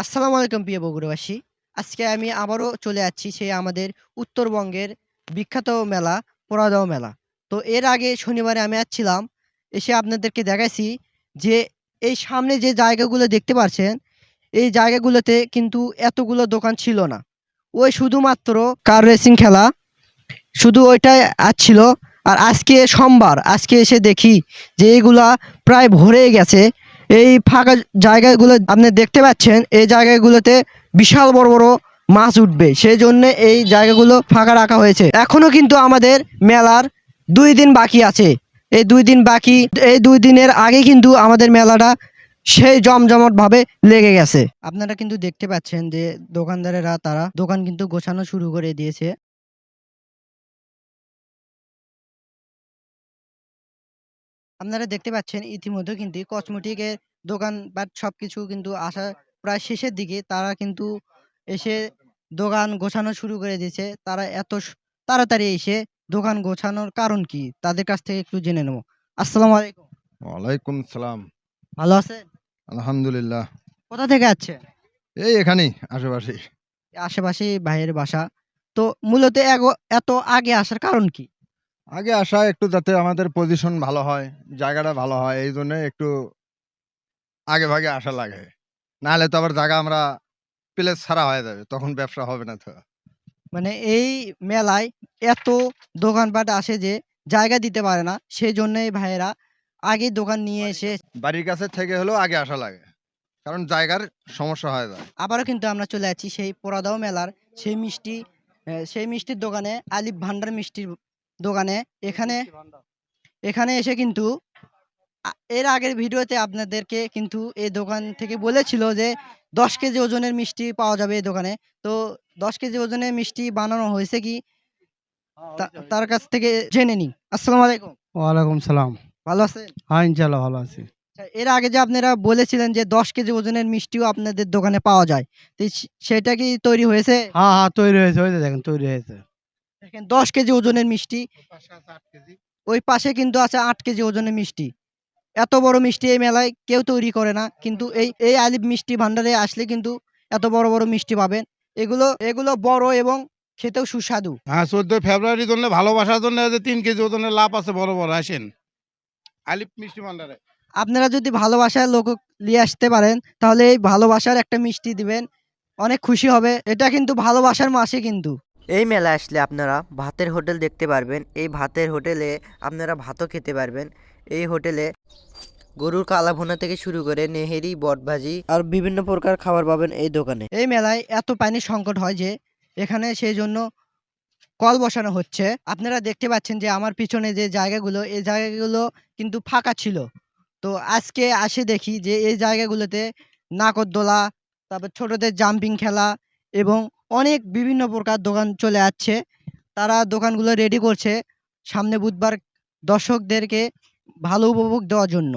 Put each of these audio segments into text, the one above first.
আসসালামু আলাইকুম প্রিয় বগুড়াবাসী। আজকে আমি আবারও চলে যাচ্ছি সেই আমাদের উত্তরবঙ্গের বিখ্যাত মেলা, পোড়াদাও মেলা। তো এর আগে শনিবারে আমি আসছিলাম, এসে আপনাদেরকে দেখাইছি যে এই সামনে যে জায়গাগুলো দেখতে পাচ্ছেন এই জায়গাগুলোতে কিন্তু এতগুলো দোকান ছিল না। ওই শুধুমাত্র কার রেসিং খেলা, শুধু ওইটাই আসছিল আর আজকে সোমবার, আজকে এসে দেখি যে এইগুলা প্রায় ভরে গেছে। এই ফাঁকা জায়গাগুলো আপনি দেখতে পাচ্ছেন, এই জায়গাগুলোতে বিশাল বড় বড় মাছ উঠবে। সেই জন্য এই জায়গাগুলো ফাঁকা রাখা হয়েছে। এখনও কিন্তু আমাদের মেলার দুই দিন বাকি আছে। এই দুই দিন বাকি, এই দুই দিনের আগে কিন্তু আমাদের মেলাটা সেই জমজমট ভাবে লেগে গেছে। আপনারা কিন্তু দেখতে পাচ্ছেন যে দোকানদারেরা, তারা দোকান কিন্তু গোছানো শুরু করে দিয়েছে। আপনারা দেখতে পাচ্ছেন ইতিমধ্যে কিন্তু কসমেটিকের দোকান বাট সবকিছু কিন্তু আসা প্রায় শেষের দিকে। তারা কিন্তু এসে দোকান গোছানো শুরু করে দিয়েছে। তারা এত তাড়াতাড়ি এসে দোকান গোছানোর কারণ কি? তাদের কাছ থেকে একটু জেনে নেব। আসসালামু আলাইকুম। ওয়ালাইকুম সালাম। ভালো আছেন? আলহামদুলিল্লাহ। কোথা থেকে আছেন? এই এখানেই আশেপাশে আশেপাশে ভাইয়ের বাসা। তো মূলত এত আগে আসার কারণ কি? আগে আসা একটু যাতে আমাদের পজিশন ভালো হয় জায়গাটা ভালো হয় এই জন্য একটু আগে ভাগে আসা লাগে। নাহলে তো আবার জায়গা আমরা প্লেস ছাড়া হয়ে যাবে তখন ব্যবসা হবে না তো। মানে এই মেলায় এত দোকানপাট আসে যে জায়গা দিতে পারে না সেই জন্যই ভাইয়েরা আগে দোকান নিয়ে এসে বাড়ির কাছে থেকে হলেও আগে আসা লাগে কারণ জায়গার সমস্যা হয়ে যায়। আবারও কিন্তু আমরা চলে যাচ্ছি সেই পোড়াদাও মেলার সেই মিষ্টি সেই মিষ্টির দোকানে আলিফ ভান্ডার মিষ্টির দোকানে। এখানে এখানে এসে কিন্তু এর আগের ভিডিওতে আপনাদেরকে কিন্তু এই দোকান থেকে বলেছিল যে দশ কেজি ওজনের মিষ্টি পাওয়া যাবে এই দোকানে। তো দশ কেজি ওজনের মিষ্টি বানানো হয়েছে কি? তা- তার কাছ থেকে জেনে নি আসসালামু আলাইকুম। ওয়ালাইকুম সালাম। ভালো আছেন? হ্যাঁ ইনশাল্লাহ ভালো আছি। আচ্ছা, এর আগে যে আপনারা বলেছিলেন যে দশ কেজি ওজনের মিষ্টিও আপনাদের দোকানে পাওয়া যায় তো সেটা কি তৈরি হয়েছে? হ্যাঁ হ্যাঁ তৈরি হয়েছে যে দেখেন তৈরি হয়েছে। দেখেন দশ কেজি ওজনের মিষ্টি। ওই পাশে কিন্তু আছে আট কেজি ওজনের মিষ্টি। এত বড় মিষ্টি এই মেলায় কেউ তৈরি করে না। কিন্তু এই এই আলিফ মিষ্টি ভান্ডারে আসলে কিন্তু এত বড় বড় মিষ্টি পাবেন। এগুলো এগুলো বড় এবং খেতেও সুস্বাদু। হ্যাঁ চোদ্দই ফেব্রুয়ারির জন্য ভালোবাসার জন্য তিন কেজি ওজনের লাভ আছে বড় বড় আসেন। আলিপ মিষ্টি ভান্ডারে আপনারা যদি ভালোবাসার লোক নিয়ে আসতে পারেন তাহলে এই ভালোবাসার একটা মিষ্টি দিবেন। অনেক খুশি হবে। এটা কিন্তু ভালোবাসার মাসে কিন্তু। এই মেলা আসলে আপনারা ভাতের হোটেল দেখতে পারবেন। এই ভাতের হোটেলে আপনারা ভাতও খেতে পারবেন। এই হোটেলে গরুর কালা ভুনা থেকে শুরু করে নেহেরি, বটভাজি আর বিভিন্ন প্রকার খাবার পাবেন এই দোকানে। এই মেলায় এত পানির সংকট হয় যে এখানে সেই জন্য কল বসানো হচ্ছে। আপনারা দেখতে পাচ্ছেন যে আমার পিছনে যে জায়গাগুলো, এই জায়গাগুলো কিন্তু ফাঁকা ছিল। তো আজকে আসে দেখি যে এই জায়গাগুলোতে নাকরদোলা তারপর ছোটদের জাম্পিং খেলা এবং অনেক বিভিন্ন প্রকার দোকান চলে আসছে। তারা দোকানগুলো রেডি করছে সামনে বুধবার দর্শকদেরকে ভালো উপভোগ দেওয়ার জন্য।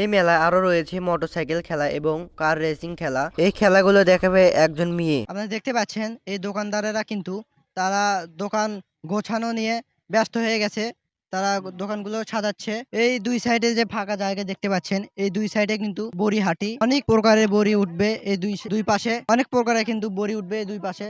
এই মেলায় আরও রয়েছে মোটরসাইকেল খেলা এবং কার রেসিং খেলা। এই খেলাগুলো দেখাবে একজন মেয়ে। আপনারা দেখতে পাচ্ছেন এই দোকানদারেরা কিন্তু তারা দোকান গোছানো নিয়ে ব্যস্ত হয়ে গেছে। তারা দোকানগুলো সাজাচ্ছে। এই দুই সাইডে যে ফাঁকা জায়গা দেখতে পাচ্ছেন এই দুই সাইডে কিন্তু বড়ি হাটি। অনেক প্রকারের বড়ি উঠবে এই দুই দুই পাশে। অনেক প্রকারের কিন্তু বড়ি উঠবে এই দুই পাশে।